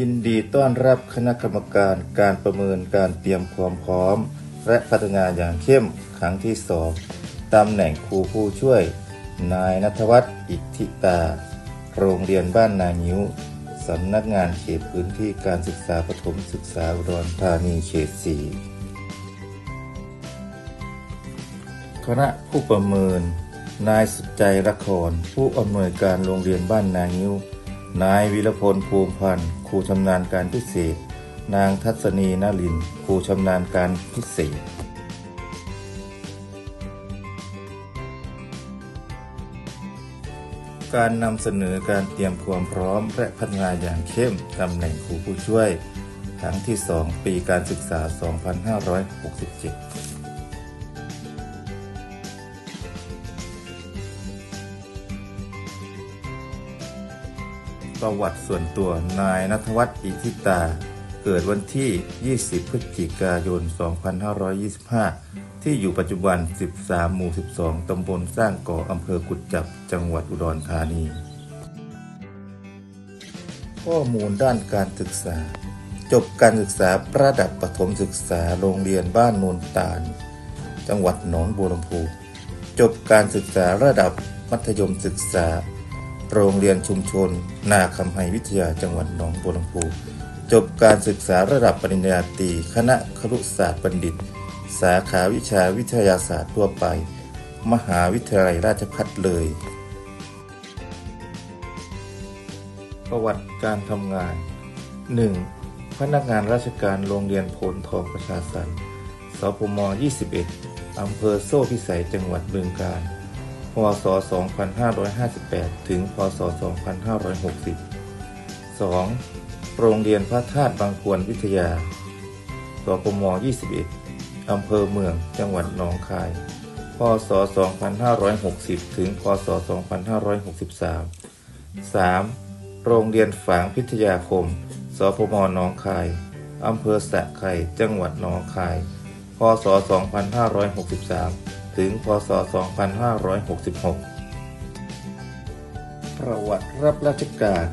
ยินดีต้อนรับคณะกรรมการการประเมินการเตรียมความพร้อม และพัฒนาอย่างเข้มครั้งที่สองตำแหน่งครูผู้ช่วย นายนัทวัฒน์อิทธิตา โรงเรียนบ้านนานิ้วสำนักงานเขตพื้นที่การศึกษาประถมศึกษาอุดรธานีเขตสี่คณะผู้ประเมิน นายสุดใจละคร ผู้อำนวยการโรงเรียนบ้านนานิ้ว นายวิรพลภูมิพันธ์ครูชำนาญการพิเศษ นางทัศนีนาลินครูชำนาญการพิเศษการนำเสนอการเตรียมความพร้อมและพัฒนาอย่างเข้มตำแหน่งครูผู้ช่วย ครั้งที่ 2 ปีการศึกษา 2567 ประวัติส่วนตัวนายนัทวัฒน์อิทิตา เกิดวันที่ 20 พฤศจิกายน 2525 ที่อยู่ปัจจุบัน 13 หมู่ 12 ตำบลสร้างก่ออำเภอกุดจับ จังหวัดอุดรธานี ข้อมูลด้านการศึกษา จบการศึกษาระดับประถมศึกษาโรงเรียนบ้านโนนตาล จังหวัดหนองบัวลำพู จบการศึกษาระดับมัธยมศึกษา โรงเรียนชุมชน นาคำไฮวิทยาจังหวัดหนองบัวลำพู จบการศึกษาระดับปริญญาตรีคณะครุศาสตร์บัณฑิต สาขาวิชาวิทยาศาสตร์ทั่วไป มหาวิทยาลัยราชภัฏเลย ประวัติการทำงาน 1. พนักงานราชการโรงเรียนโพนทองประชาสันสพม 21อำเภอโซ่พิสัยจังหวัดบึงกาฬ ศ 2558 ถึง พศ 2560 2. โรงเรียนพระธาตุบางควรวิทยา สพม 21 อำเภอเมือง จังหวัดหนองคาย พศ 2560 ถึง พศ 2563 3. โรงเรียนฝางพิทยาคม สพมหนองคาย อำเภอสะไข่ จังหวัดหนองคาย พศ 2563 ถึง พศ 2566 ประวัติรับราชการ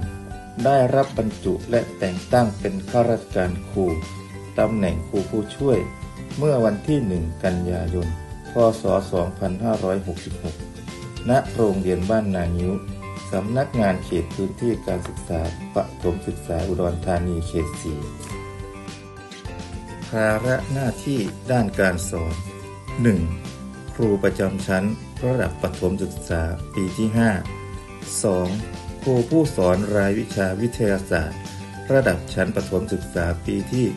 ได้รับบรรจุและแต่งตั้งเป็นข้าราชการครูตำแหน่งครูผู้ช่วย เมื่อวันที่ 1 กันยายน พศ 2566 ณ โรงเรียนบ้านนานิ้ว สำนักงานเขตพื้นที่การศึกษาประถมศึกษาอุดรธานีเขต 4 ภาระหน้าที่ด้านการสอน 1. ครูประจำชั้น ระดับประถมศึกษาปีที่ 5 2. ครูผู้สอนรายวิชาวิทยาศาสตร์ ระดับชั้นประถมศึกษาปีที่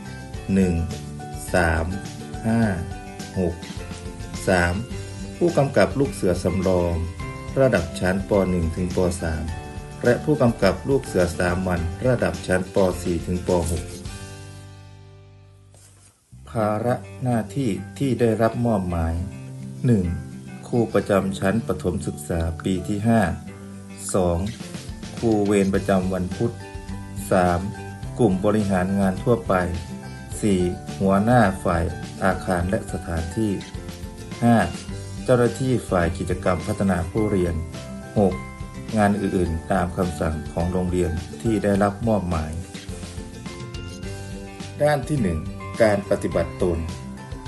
1 3 5 6 3. ผู้กำกับลูกเสือสำรอง ระดับชั้นป .1 ถึงป .3 และผู้กำกับลูกเสือสามัญระดับชั้นป .4 ถึงป .6 ภาระหน้าที่ที่ได้รับมอบหมาย 1. ครูประจำชั้นประถมศึกษาปีที่ 5 2. ครูเวรประจำวันพุธ 3. กลุ่มบริหารงานทั่วไป 4. หัวหน้าฝ่ายอาคารและสถานที่ 5. เจ้าหน้าที่ฝ่ายกิจกรรมพัฒนาผู้เรียน 6. งานอื่นๆ ตามคำสั่งของโรงเรียนที่ได้รับมอบหมาย ด้านที่ 1 การปฏิบัติตน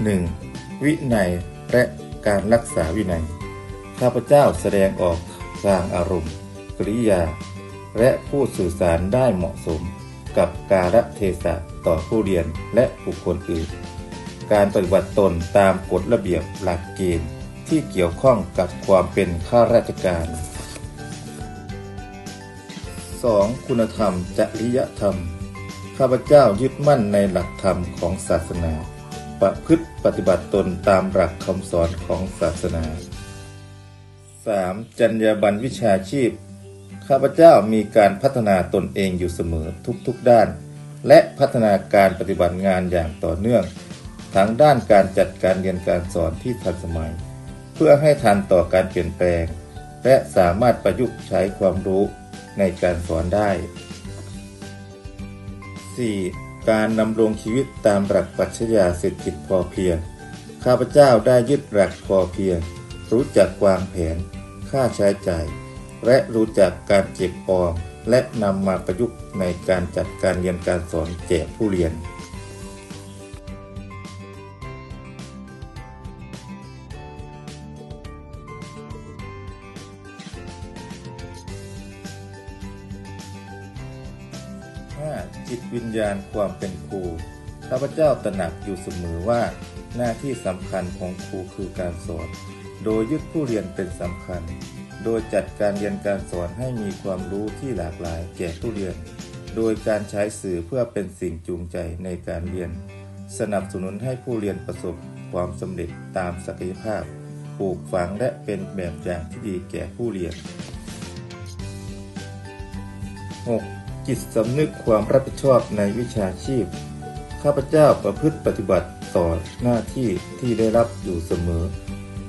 1. วินัยและ การรักษาวินัย ข้าพเจ้าแสดงออกทางอารมณ์ กริยา และผู้สื่อสารได้เหมาะสม กับกาลเทศะต่อผู้เรียนและบุคคลอื่น การปฏิบัติตนตามกฎระเบียบหลักเกณฑ์ที่เกี่ยวข้องกับความเป็นข้าราชการ 2. คุณธรรมจริยธรรม ข้าพเจ้ายึดมั่นในหลักธรรมของศาสนา ประพฤติปฏิบัติตนตามหลักคำสอนของศาสนา 3. จรรยาบรรณวิชาชีพ ข้าพเจ้ามีการพัฒนาตนเองอยู่เสมอทุกๆด้าน และพัฒนาการปฏิบัติงานอย่างต่อเนื่อง ทั้งด้านการจัดการเรียนการสอนที่ทันสมัย เพื่อให้ทันต่อการเปลี่ยนแปลง และสามารถประยุกต์ใช้ความรู้ในการสอนได้ 4. การดำรงชีวิตตามหลักปรัชญาเศรษฐกิจพอเพียง ข้าพเจ้าได้ยึดหลักพอเพียง รู้จักวางแผน ค่าใช้จ่าย และรู้จักการเก็บออมและนำมาประยุกต์ในการจัดการเรียนการสอนแก่ผู้เรียน 5. จิตวิญญาณความเป็นครูข้าพเจ้าตระหนักอยู่เสมอว่า หน้าที่สำคัญของครูคือการสอน โดยยึดผู้เรียนเป็นสำคัญ โดยจัดการเรียนการสอนให้มีความรู้ที่หลากหลายแก่ผู้เรียน โดยการใช้สื่อเพื่อเป็นสิ่งจูงใจในการเรียน สนับสนุนให้ผู้เรียนประสบความสำเร็จตามศักยภาพ ปลูกฝังและเป็นแบบอย่างที่ดีแก่ผู้เรียน 6. จิตสำนึกความรับผิดชอบในวิชาชีพ ข้าพเจ้าประพฤติปฏิบัติต่อหน้าที่ที่ได้รับอยู่เสมอ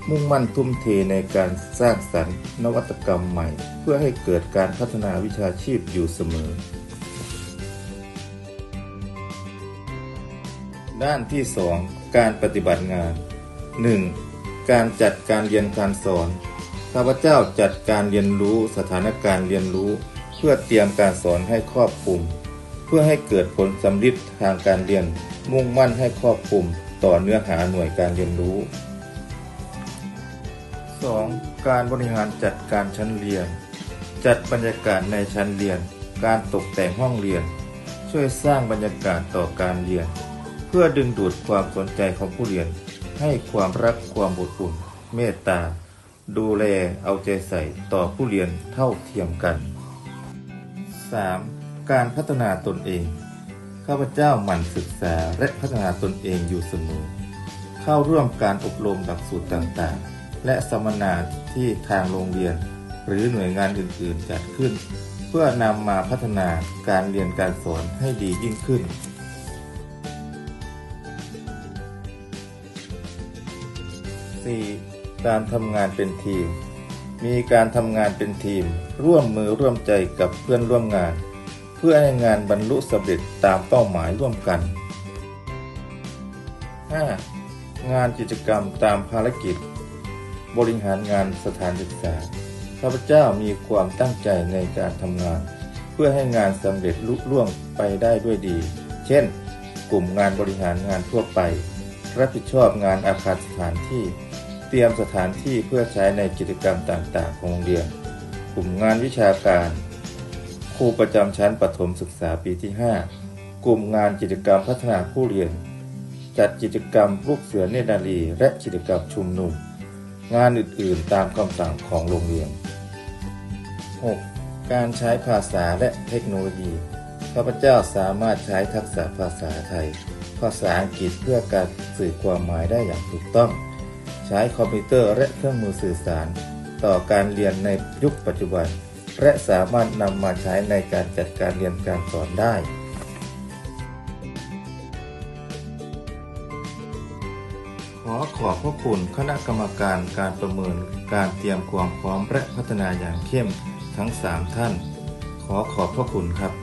มุ่งมั่นทุ่มเทในการสร้างสรรค์นวัตกรรมใหม่ เพื่อให้เกิดการพัฒนาวิชาชีพอยู่เสมอ ด้านที่ 2 การปฏิบัติงาน 1. การจัดการเรียนการสอน ข้าพเจ้าจัดการเรียนรู้สถานการณ์เรียนรู้ เพื่อเตรียมการสอนให้ครอบคลุม เพื่อให้เกิดผลสำลิดทางการเรียนมุ่งมั่นให้ครอบคลุมต่อเนื้อหาหน่วยการเรียนรู้ 2. การบริหารจัดการชั้นเรียน จัดบรรยากาศในชั้นเรียน การตกแต่งห้องเรียน ช่วยสร้างบรรยากาศต่อการเรียน เพื่อดึงดูดความสนใจของผู้เรียน ให้ความรักความอบอุ่นเมตตา ดูแลเอาใจใส่ต่อผู้เรียนเท่าเทียมกัน 3. การพัฒนาตนเอง ข้าพเจ้าหมั่นศึกษาและพัฒนาตนเองอยู่เสมอ เข้าร่วมการอบรมหลักสูตรต่างๆ และสัมมนาที่ทางโรงเรียน หรือหน่วยงานอื่นๆ จัดขึ้น เพื่อนำมาพัฒนาการเรียนการสอนให้ดียิ่งขึ้น 4. การทำงานเป็นทีม มีการทำงานเป็นทีม ร่วมมือร่วมใจกับเพื่อนร่วมงาน เพื่อให้งานบรรลุสำเร็จตามเป้าหมายร่วมกัน 5. งานกิจกรรมตามภารกิจ บริหารงานสถานศึกษาข้าพเจ้ามีความตั้งใจในการทำงาน เพื่อให้งานสำเร็จลุล่วงไปได้ด้วยดี เช่น กลุ่มงานบริหารงานทั่วไป รับผิดชอบงานอาคารสถานที่ เตรียมสถานที่เพื่อใช้ในกิจกรรมต่างๆ ของโรงเรียน กลุ่มงานวิชาการ ครูประจำชั้นประถมศึกษาปีที่ 5 กลุ่มงานกิจกรรมพัฒนาผู้เรียน จัดกิจกรรมลูกเสือเนตรนารีและกิจกรรมชุมนุม งานอื่นๆตามคำสั่งของโรงเรียน 6. การใช้ภาษาและเทคโนโลยีข้าพเจ้าสามารถใช้ทักษะภาษาไทย ภาษาอังกฤษเพื่อการสื่อความหมายได้อย่างถูกต้อง ใช้คอมพิวเตอร์และเครื่องมือสื่อสาร ต่อการเรียนในยุคปัจจุบัน และสามารถนำมาใช้ในการจัดการเรียนการสอนได้ ขอขอบพระคุณคณะกรรมการการประเมินการเตรียมความพร้อมและพัฒนาอย่างเข้มทั้ง 3 ท่าน ขอขอบพระคุณครับ